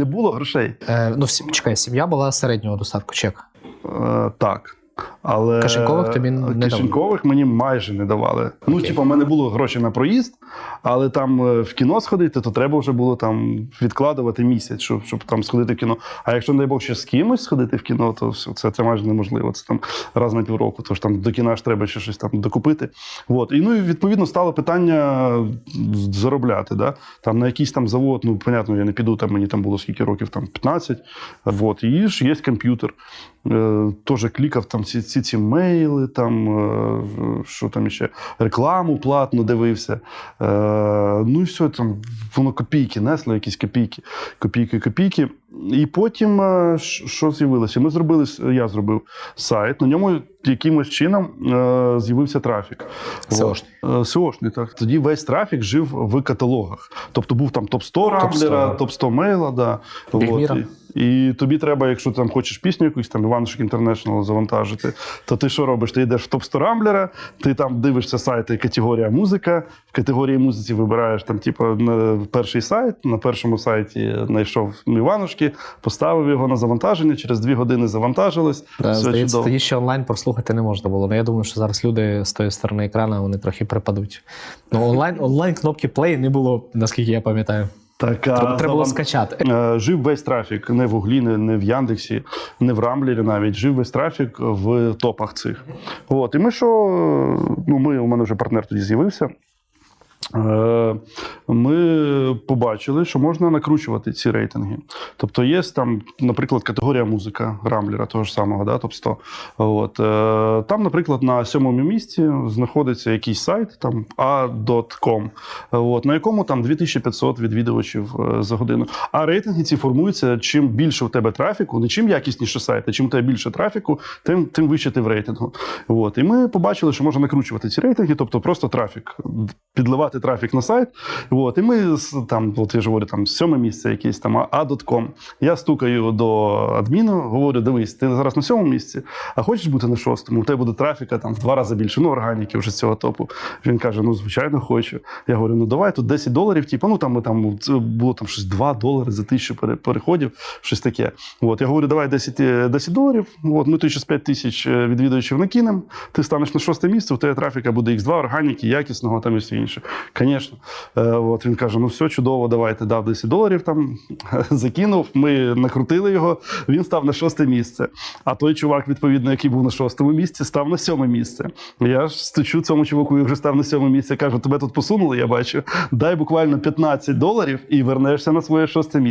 не було грошей. Е, ну, всі- чекай, сім'я була середнього достатку чек. Е, так. Але Кишенькових тобі не кишенькових мені майже не давали. Ну, типу, в мене було гроші на проїзд, але там е, в кіно сходити, то треба вже було там відкладувати місяць, щоб, щоб там сходити в кіно. А якщо, не дай Бог, ще з кимось сходити в кіно, то все, це, це майже неможливо. Це там раз на півроку, тож там до кіна ж треба ще щось там докупити. От. І ну і відповідно стало питання заробляти. Да? Там на якийсь там завод, ну понятно, я не піду, там мені там було скільки років, там 15. От. І ж є комп'ютер. Е, Теж клікав там ці, ці, ці мейли, там, е, що там ще, рекламу платно дивився. Е, ну і все, там воно копійки несло, якісь копійки, копійки, копійки. І потім е, що з'явилося? Ми зробили, я зробив сайт, на ньому якимось чином з'явився трафік. От. SEO-шний, так. Тоді весь трафік жив в каталогах. Тобто був там топ-100 рамблера, топ-100 мейла. Да. Бігміра. І- і тобі треба, якщо ти там хочеш пісню якусь там Іванушек Інтернешнл завантажити, то ти що робиш? Ти йдеш в топ 100 рамблера, ти там дивишся сайти категорія музика. В категорії музиці вибираєш там, типу, на перший сайт. На першому сайті знайшов Іванушки, поставив його на завантаження. Через дві години завантажилось. Да, все здається, чудово. тоді ще онлайн прослухати не можна було. Ну, я думаю, що зараз люди з тої сторони екрану вони трохи припадуть. Ну, онлайн, онлайн кнопки play не було, наскільки я пам'ятаю. Так, Треба, треба було скачати. Е, Жив весь трафік не в Углі, не, не в Яндексі, не в Рамблері навіть. Жив весь трафік в топах цих. От. І ми що? Ну, ми, у мене вже партнер тоді з'явився. Е, Ми побачили, що можна накручувати ці рейтинги. Тобто є там, наприклад, категорія музика Рамблера, того ж самого, да, топ 100. От. е, Там, наприклад, на сьомому місці знаходиться якийсь сайт, там a.com, от, на якому там 2500 відвідувачів е, за годину. А рейтинги ці формуються, чим більше у тебе трафіку, не чим якісніше сайт, а чим тебе більше трафіку, тим, тим вище ти в рейтингу. От. І ми побачили, що можна накручувати ці рейтинги, тобто просто трафік, підливати трафік на сайт. От. І ми там, от я ж говорю, там сьоме місце якесь там a.com. Я стукаю до адміну, говорю: дивись, ти зараз на сьомому місці, а хочеш бути на шостому? У тебе буде трафіка там в два рази більше. Ну, органіки вже з цього топу. Він каже: Ну, звичайно, хочу. Я говорю: ну давай тут 10 доларів. Типу, ну там там було там щось 2 долари за тисячу переходів, щось таке. От я говорю, давай 10, е, 10 доларів. От ми тобі зараз 5 тисяч е, відвідувачів накинемо. Ти станеш на шосте місце, у тебе трафіка буде X2, органіки, якісного там і все інше. Звісно. Е, от він каже: ну все чудово, давайте дав 10 доларів. Там закинув. Ми накрутили його. Він став на шосте місце. А той чувак, відповідно, який був на шостому місці, став на сьоме місце. Я ж стучу цьому чуваку, який вже став на сьоме місце. Кажу, тебе тут посунули, я бачу. Дай буквально 15 доларів і вернешся на своє шосте місце.